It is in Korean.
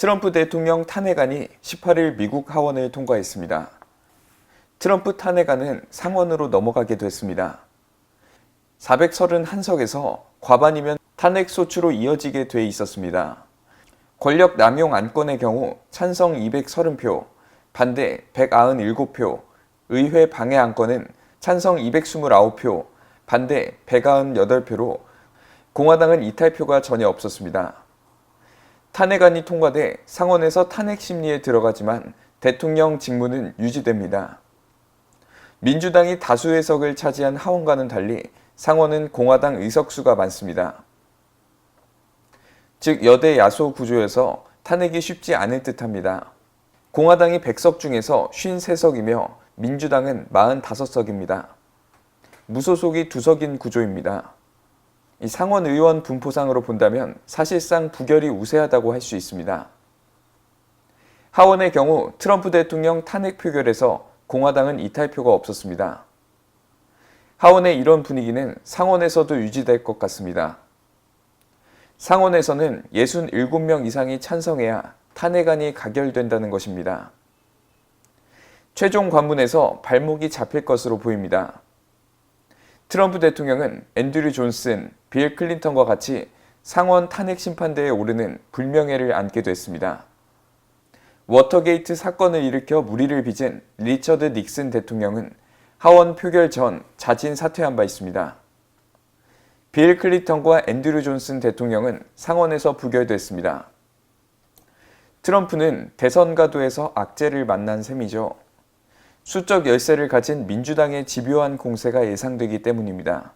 트럼프 대통령 탄핵안이 18일 미국 하원을 통과했습니다. 트럼프 탄핵안은 상원으로 넘어가게 됐습니다. 431석에서 과반이면 탄핵 소추로 이어지게 돼 있었습니다. 권력 남용 안건의 경우 찬성 230표, 반대 197표, 의회 방해 안건은 찬성 229표, 반대 198표로 공화당은 이탈표가 전혀 없었습니다. 탄핵안이 통과돼 상원에서 탄핵 심리에 들어가지만 대통령 직무는 유지됩니다. 민주당이 다수 의 석을 차지한 하원과는 달리 상원은 공화당 의석수가 많습니다. 즉 여대 야소 구조에서 탄핵이 쉽지 않을 듯합니다. 공화당이 100석 중에서 53석이며 민주당은 45석입니다. 무소속이 2석인 구조입니다. 이 상원 의원 분포상으로 본다면 사실상 부결이 우세하다고 할 수 있습니다. 하원의 경우 트럼프 대통령 탄핵 표결에서 공화당은 이탈표가 없었습니다. 하원의 이런 분위기는 상원에서도 유지될 것 같습니다. 상원에서는 67명 이상이 찬성해야 탄핵안이 가결된다는 것입니다. 최종 관문에서 발목이 잡힐 것으로 보입니다. 트럼프 대통령은 앤드류 존슨, 빌 클린턴과 같이 상원 탄핵 심판대에 오르는 불명예를 안게 됐습니다. 워터게이트 사건을 일으켜 무리를 빚은 리처드 닉슨 대통령은 하원 표결 전 자진 사퇴한 바 있습니다. 빌 클린턴과 앤드류 존슨 대통령은 상원에서 부결됐습니다. 트럼프는 대선 가도에서 악재를 만난 셈이죠. 수적 열세를 가진 민주당의 집요한 공세가 예상되기 때문입니다.